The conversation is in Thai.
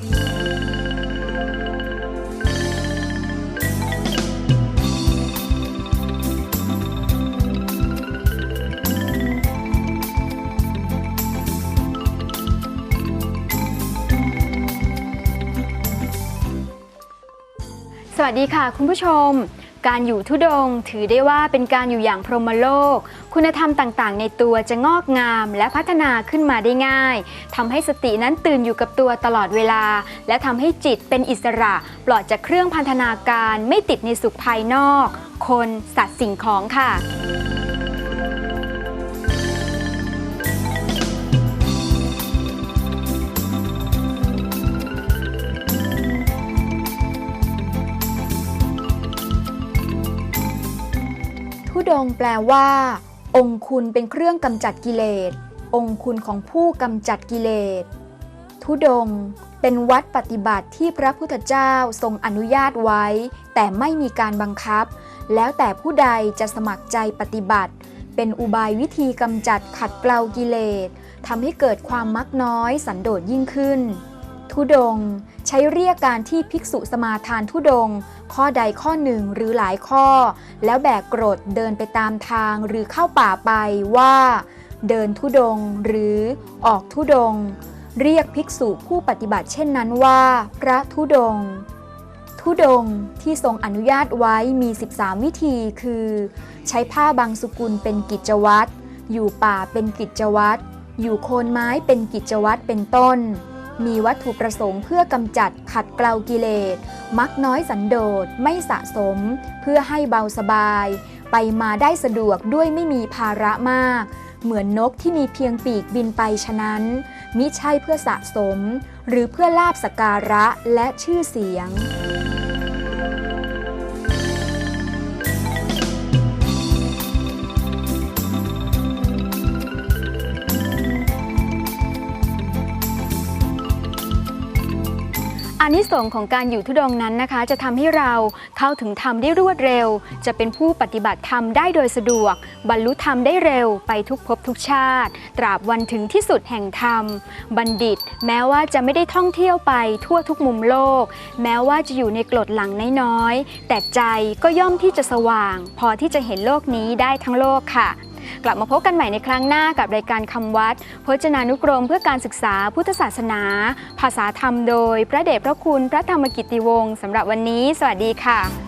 สวัสดีค่ะคุณผู้ชม การอยู่ทุดง ถือได้ว่าเป็นการอยู่อย่างพรหมโลก คุณธรรมต่างๆ ในตัวจะงอกงามและพัฒนาขึ้นมาได้ง่ายทำให้สตินั้นตื่นอยู่กับตัวตลอดเวลา และทำให้จิตเป็นอิสระ ปลอดจากเครื่องพันธนาการไม่ติดในสุขภายนอก คนสัตว์สิ่งของค่ะ ทุดงแปลว่า องคุณเป็นเครื่องกำจัดกิเลส องคุณของผู้กำจัดกิเลส ทุดง เป็นวัดปฏิบัติที่พระพุทธเจ้าทรงอนุญาตไว้ แต่ไม่มีการบังคับ แล้วแต่ผู้ใดจะสมัครใจปฏิบัติ เป็นอุบายวิธีกำจัดขัดเกลากิเลสทำให้เกิดความมักน้อยสันโดษยิ่งขึ้น ทุดง ใช้เรียกการที่ภิกษุสมาทานทุดง ข้อใดข้อหนึ่งหรือหลายข้อ แล้วแบกกรดเดินไปตามทางหรือเข้าป่าไปว่า เดินทุดง หรือออกทุดง เรียกภิกษุผู้ปฏิบัติเช่นนั้นว่า พระทุดง ทุดงที่ทรงอนุญาตไว้มี 13 วิธีคือ ใช้ผ้าบางสุกุลเป็นกิจวัตรอยู่ป่าเป็นกิจวัตรอยู่โคนไม้เป็นกิจวัตรเป็นต้น มีวัตถุประสงค์เพื่อกำจัดขัดเกลากิเลส มักน้อยสันโดษไม่สะสม เพื่อให้เบาสบาย ไปมาได้สะดวกด้วยไม่มีภาระมาก เหมือนนกที่มีเพียงปีกบินไปฉะนั้น มิใช่เพื่อสะสม หรือเพื่อลาบสการะและชื่อเสียง อานิสงส์ของการอยู่ทุดงนั้นนะคะ จะทำให้เราเข้าถึงธรรมได้รวดเร็ว จะเป็นผู้ปฏิบัติธรรมได้โดยสะดวก บรรลุธรรมได้เร็วไปทุกภพทุกชาติ ตราบวันถึงที่สุดแห่งธรรม บัณฑิต แม้ว่าจะไม่ได้ท่องเที่ยวไปทั่วทุกมุมโลก แม้ว่าจะอยู่ในกรดหลังน้อยๆแต่ใจก็ย่อมที่จะสว่าง พอที่จะเห็นโลกนี้ได้ทั้งโลกค่ะ กลับมาพบกันใหม่ในครั้งหน้ากับรายการคำวัด พจนานุกรมเพื่อการศึกษาพุทธศาสนา ภาษาธรรมโดย พระเดชพระคุณพระธรรมกิติวงศ์สำหรับวันนี้ สวัสดีค่ะ